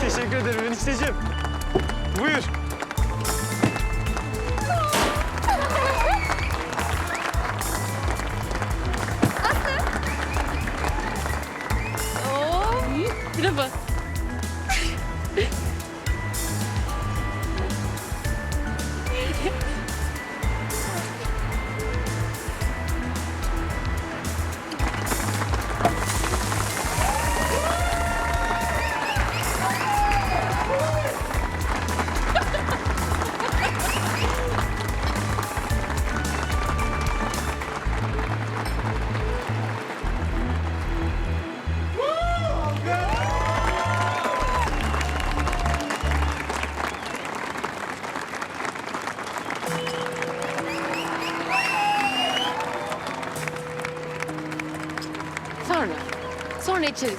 Teşekkür ederim enişteciğim. Buyur. Merhaba. Sonra. Sonra içeriz.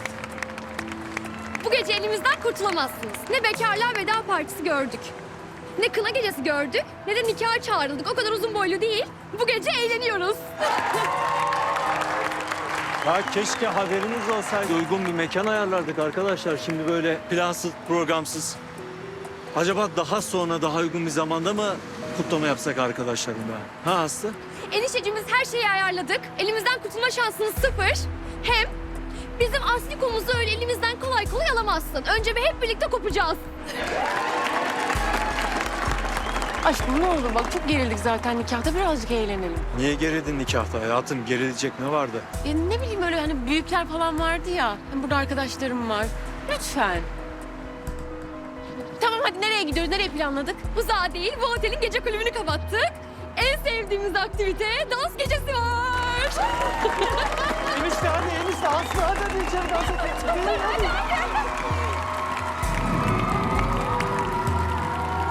Bu gece elimizden kurtulamazsınız. Ne bekarlığa veda partisi gördük. Ne kına gecesi gördük, ne de nikaha çağrıldık. O kadar uzun boylu değil. Bu gece eğleniyoruz. Ya keşke haberiniz olsaydı. Uygun bir mekan ayarlardık arkadaşlar. Şimdi böyle plansız, programsız. Acaba daha sonra, daha uygun bir zamanda mı kutlama yapsak arkadaşlarımla? Ha Aslı? Eniştecimiz her şeyi ayarladık. Elimizden kurtulma şansınız sıfır. Hem bizim asli kolumuzu öyle elimizden kolay kolay alamazsın. Önce bir hep birlikte kopacağız. Aşkım ne olur bak çok gerildik zaten nikahta birazcık eğlenelim. Niye gerildin nikahta hayatım? Gerilecek ne vardı? Ya ne bileyim öyle hani büyükler falan vardı ya. Hem burada arkadaşlarım var. Lütfen. Tamam hadi nereye gidiyoruz? Nereye planladık? Uzağa değil, bu otelin gece kulübünü kapattık. En sevdiğimiz aktivite dans gecesi var. Enişte dans et.